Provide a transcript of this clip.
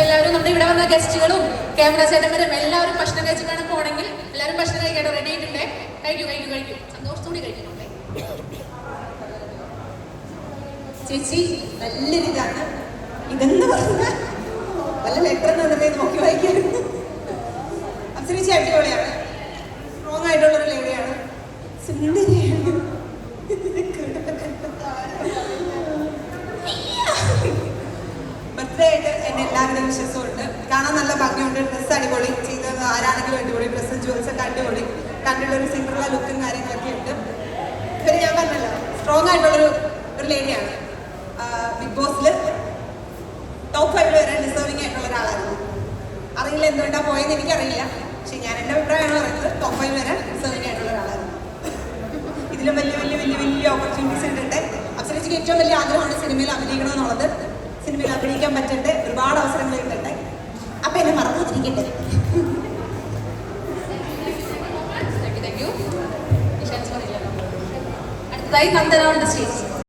എല്ലാവരും നമ്മുടെ ഇവിടെ വന്ന ഗസ്റ്റുകളും ക്യാമറ ചേട്ടന്മാരും എല്ലാവരും ഭക്ഷണം കഴിച്ചിട്ടാണ് പോണെങ്കിൽ എല്ലാവരും ഭക്ഷണം കഴിക്കാൻ റെഡി ആയിട്ടുണ്ടേ. കഴിക്കൂ കഴിക്കൂ കഴിക്കൂ. സന്തോഷത്തോടെ കഴിക്കുന്നുണ്ടേ ചേച്ചി നല്ലൊരു ഇതാണ്. ഇതെന്ന് പറഞ്ഞാൽ വല്ല ലെറ്റർ തന്നെ നോക്കി വായിക്കാൻ. അപ്സരിച്ച് അടിപൊളിയാണ്. സ്ട്രോങ് ലേഡിയാണ് സുന്ദരിയാണ് ആയിട്ട് എന്നെ എല്ലാവിധ ഉണ്ട് കാണാൻ നല്ല ഭംഗിയുണ്ട്. ഡ്രസ്സ് അടിപൊളി. ചെയ്തത് ആരാണെങ്കിലും അടിപൊളി ഡ്രസ്സും ജുവൽസ് ഒക്കെ അടിപൊളി. കണ്ടിട്ടുള്ള ഒരു സിംഗിളുള്ള ലുക്കും കാര്യങ്ങളൊക്കെ ഉണ്ട്. ഇവർ ഞാൻ പറഞ്ഞല്ലോ സ്ട്രോങ് ആയിട്ടുള്ളൊരു ഒരു ലേഡിയാണ് ബിഗ് ബോസിൽ ടോപ്പ് ഫൈവിൽ വരെ ഡിസേർവിംഗ് ആയിട്ടുള്ള ഒരാളായിരുന്നു. അറിയില്ല എന്തുകൊണ്ടാണ് പോയെന്ന് എനിക്കറിയില്ല. പക്ഷെ ഞാൻ എന്റെ അഭിപ്രായമാണ് പറയുന്നത്. ടോപ്പ് ഫൈവ് വരെ ഡിസേർവിംഗ് ആയിട്ടുള്ള ഒരാളായിരുന്നു. ഇതിലും വലിയ വലിയ വലിയ വലിയ ഓപ്പർച്യൂണിറ്റീസ് ഉണ്ട് അപ്സരച്ചിക്ക് ഏറ്റവും വലിയ ആഗ്രഹമാണ് സിനിമയിൽ അഭിനയിക്കണം എന്നുള്ളത് സിനിമയിൽ അഭിനയിക്കാൻ പറ്റട്ടെ ഒരുപാട് അവസരങ്ങൾ കിട്ടട്ടെ അപ്പൊ എന്നെ മറന്നു വെച്ചിരിക്കട്ടെ? അടുത്തതായി നന്ദന സ്റ്റേജ്